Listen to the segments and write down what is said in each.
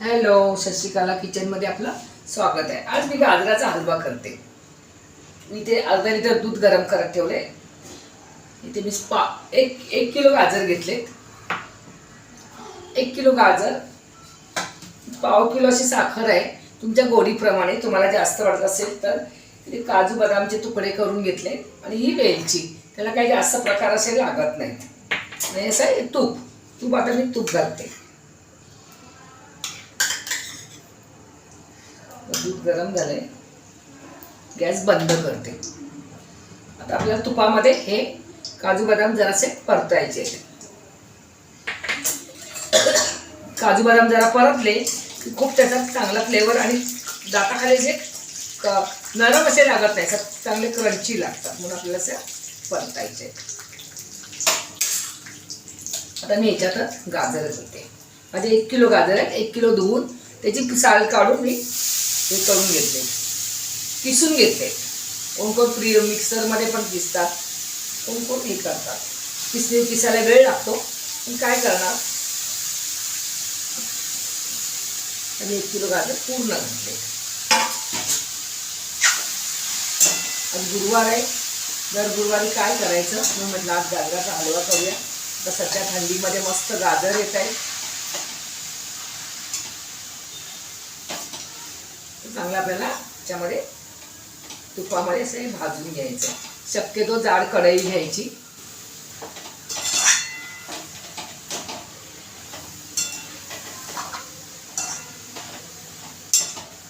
Hello Shashikala किचनमध्ये आपलं स्वागत आहे. आज मी गाजराचा हलवा करते. मी ते अर्धा लिटर दूध गरम करत ठेवले. इथे मी पा एक एक किलो गाजर घेतले एक किलो गाजर पाव किलो अशी साखर आहे. तुमच्या गोडीप्रमाणे तुम्हाला जास्त वाटत असेल तर इथे काजू बदामचे तुकडे करून घेतले आणि ही वेलची. त्याला काही जास्त प्रकार असे लागत नाहीत. आणि असं आहे तूप. तूप आता मी तूप घालते. दूध गरम झालंय. गॅस बंद करते. आता आपल्याला तुपामध्ये हे काजू बदाम जरासे परतायचे काजू बदाम जरा परतले की खूप त्याचा चांगला फ्लेवर आणि दाताखाली जे क- नरम असे लागत नाही असं चांगले क्रंची लागतात. म्हणून आपल्याला असे परतायचे आता मी याच्यातच गाजर घेते माझे एक किलो गाजर आहेत एक किलो धुवून त्याची साल काढून मी हे करून घेतले. किसून घेतले. कोण कोण फ्री मिक्सरमध्ये पण किसतात. कोण कोण हे करतात. किसले किसायला वेळ लागतो. पण काय करणार? आणि एक किलो गाजर पूर्ण घातले. आज गुरुवार आहे. दर गुरुवारी काय करायचं? मी म्हटलं आज गाजराचा हलवा करूया. तर सध्या थंडीमध्ये मस्त गाजर येत आहे. चांगलं आपल्याला त्याच्यामध्ये तुपामध्ये असं भाजून घ्यायचं. शक्यतो जाड कढई घ्यायची.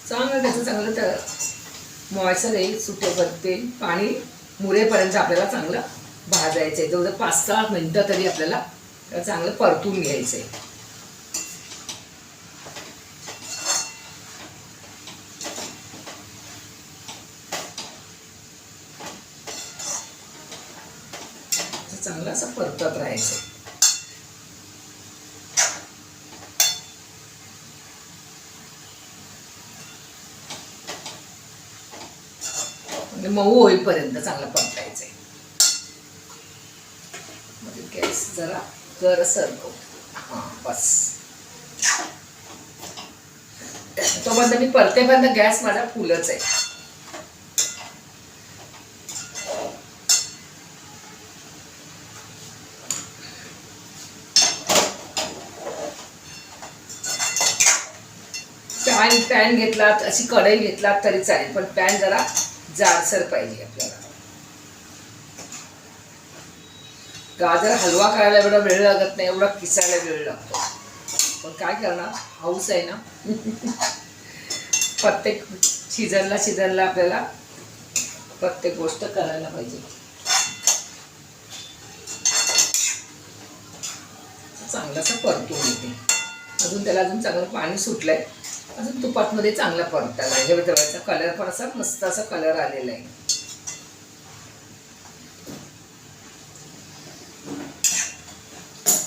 चांगलं त्याचं चांगलं तर मॉयसर येईल सुटेपर्यंत तेल पाणी मुरेपर्यंत आपल्याला चांगलं भाजायचं आहे जवळजवळ पाच सहा मिनटं तरी आपल्याला चांगलं परतून घ्यायचं आहे असं असं परतत राहायचं. म्हणजे मऊ होईपर्यंत चांगलं परतायचंय. म्हणजे गॅस जरा कर सरकव हां बस. तोपर्यंत मी परतेपर्यंत गॅस माझा फुलच आहे. पॅन पॅन घेतलात अशी कढई घेतलात तरी चालेल पण पॅन जरा जाडसर पाहिजे आपल्याला. गाजर हलवा करायला एवढा वेळ लागत नाही एवढा किसायला वेळ लागतो. पण काय करणार? हाऊस आहे ना? प्रत्येक शिजनला सीझनला आपल्याला प्रत्येक गोष्ट करायला पाहिजे. चांगलासा परतून येते. अजून त्याला अजून चांगलं पाणी सुटलंय. अजून तुपातमध्ये चांगला परतायला हे बघायचा कलर पण असा मस्त असा कलर आलेला आहे.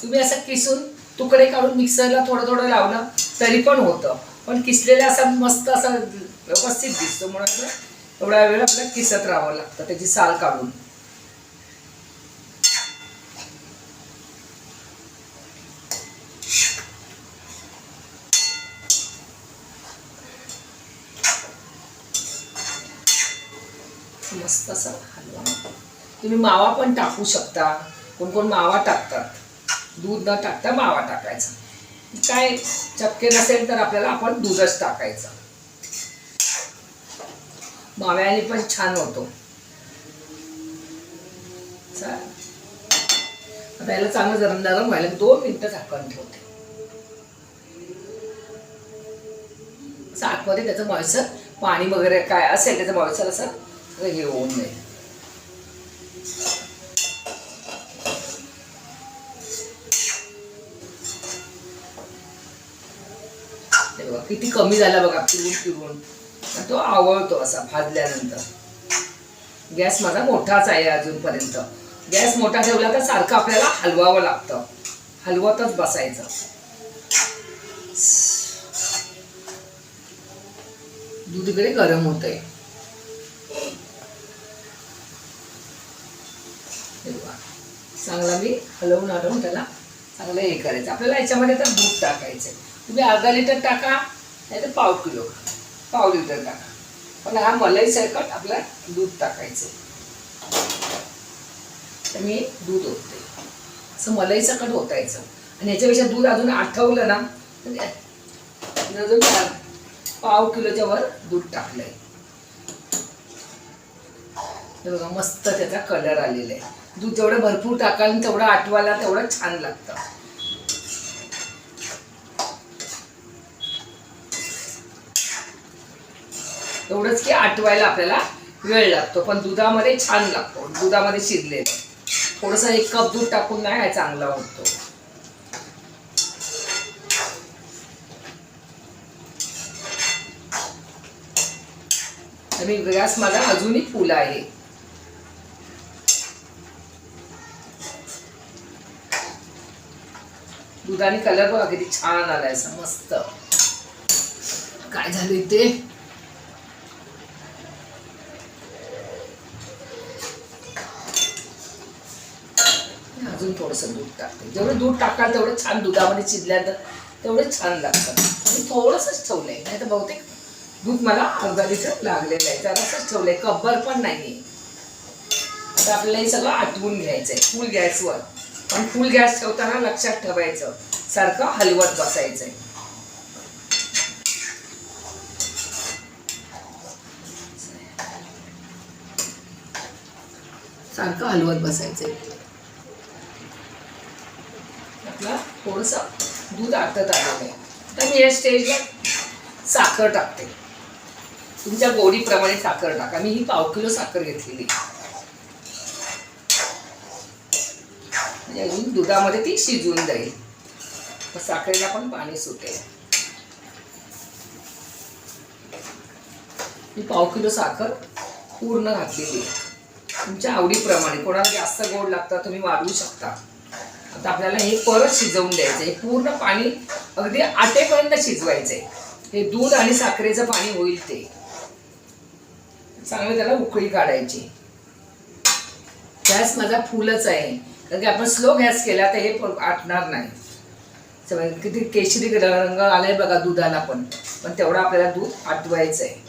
तुम्ही असं किसून तुकडे काढून मिक्सरला थोडं थोडं लावलं तरी पण होतं. पण किसलेला असा मस्त असा व्यवस्थित दिसतो म्हणून एवढ्या एवढा वेळ आपल्याला किसत राहावं लागतं त्याची साल काढून. मस्त असा हलवा तुम्ही मावा पण टाकू शकता. कोण कोण मावा टाकतात. दूध न टाकता मावा टाकायचा. काय चक्के नसेल तर आपल्याला आपण दूधच टाकायचं. माव्याने पण छान होतो. आता याला चांगलं गरम गरम व्हायला दोन मिनिटं झाकण ठेवते. असं आतमध्ये त्याचं मॉइश्चर पाणी वगैरे काय असेल त्याचं मॉइश्चर असं सगळं हे होऊन जाईल बघा किती कमी झाला बघा फिरून पिळून तो आवळतो असा भाजल्यानंतर गॅस माझा मोठाच आहे अजूनपर्यंत गॅस मोठा ठेवला तर सारखं आपल्याला हलवावं लागतं हलवतच बसायचं दूध इकडे गरम होतंय चांगला मी हलवून हलवून त्याला चांगलं हे करायचं. आपल्याला याच्यामध्ये तर दूध टाकायचं तुम्ही अर्धा लिटर टाका नाही तर पाव किलो पाव लिटर टाका. पण हा मलाई सरकट आपला दूध टाकायचं तर मी दूध ओतते. असं मलाई सकट ओतायचं. आणि याच्यापेक्षा दूध अजून आठवलं ना तर अजून पाव किलोच्या वर दूध टाकलंय. बघा मस्त त्याचा कलर आलेला आहे दूध जेवढं भरपूर टाकाल तेवढं आठवायला तेवढं छान लागतं. एवढंच की आटवायला आपल्याला वेळ लागतो पण दुधामध्ये छान लागतो. दुधामध्ये शिरलेलं. थोडंसं एक कप दूध टाकून नाही हा चांगला होतो. मी गॅस माझा अजूनही फुल आहे. दुधाने कलर बघा किती छान आलाय असं मस्त. काय झालं ते? अजून थोडंसं दूध टाकते. जेवढं दूध टाकाल तेवढं छान दुधामध्ये शिजल्यानंतर तेवढं छान लागतं. आणि थोडंसंच ठेवलंय नाही तर बहुतेक दूध मला अर्धा लिटर लागलेलं आहे. जरासंच ठेवलंय कब्बर पण नाही आता आपल्याला हे सगळं आटवून घ्यायचं आहे फुल गॅसवर. पण फुल गॅस ठेवताना लक्षात ठेवायचं. सारखं हलवत बसायचं आहे सारखं हलवत बसायचं आहे आपला थोडंसं दूध आटत आलेलं आहे. तर मी या स्टेजला साखर टाकते. तुमच्या गोडीप्रमाणे साखर टाका. मी ही पाव किलो साखर घेतलेली येऊन अजून दुधामध्ये ती शिजून जाईल. मग साखरेला पण पाणी सुटेल. मी पाव किलो साखर पूर्ण घातलेली आहे. तुमच्या आवडीप्रमाणे कोणाला जास्त गोड लागतं तुम्ही वाढवू शकता. आता आपल्याला हे परत शिजवून द्यायचं हे पूर्ण पाणी अगदी आटेपर्यंत शिजवायचंय. हे दूध आणि साखरेचं पाणी होईल ते. चांगलं त्याला उकळी काढायची. गॅस माझा फुलच आहे. कारण की आपण स्लो गॅस केला तर हे आटणार नाही. सगळं किती केशरी रंग आलाय बघा दुधाला पण. पण तेवढा आपल्याला दूध आटवायचं आहे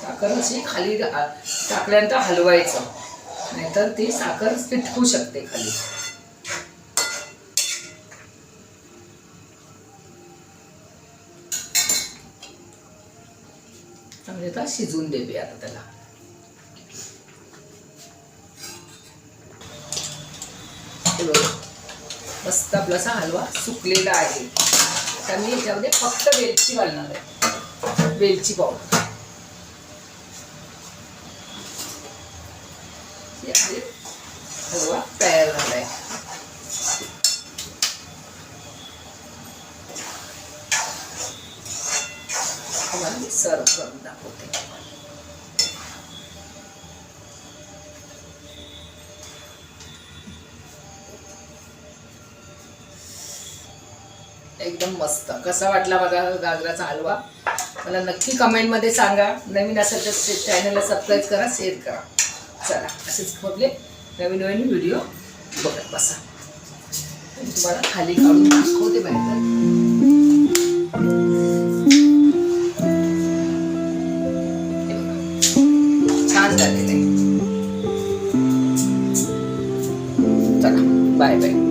साखर अशी खाली टाकल्यानंतर हलवायचं. नाहीतर ती साखर चिटकू शकते खाली. चांगले शिजून शिजवून देऊया आता त्याला. मस्त आपला असा हलवा सुकलेला आहे. तर मी याच्यामध्ये फक्त वेलची घालणार आहे. वेलची पावडर. हलवा तयार झालाय. आहे मी सर्व करून दाखवते. एकदम मस्त. कसा वाटला बघा गाजराचा हलवा? मला नक्की कमेंटमध्ये सांगा. नवीन असेल तर चॅनलला सबस्क्राईब करा शेअर करा. चला असेच आपले नवीन नवीन व्हिडिओ बघत बसा. तुम्हाला खाली काढून दाखवते बाहेर. झालेलं आहे चला बाय बाय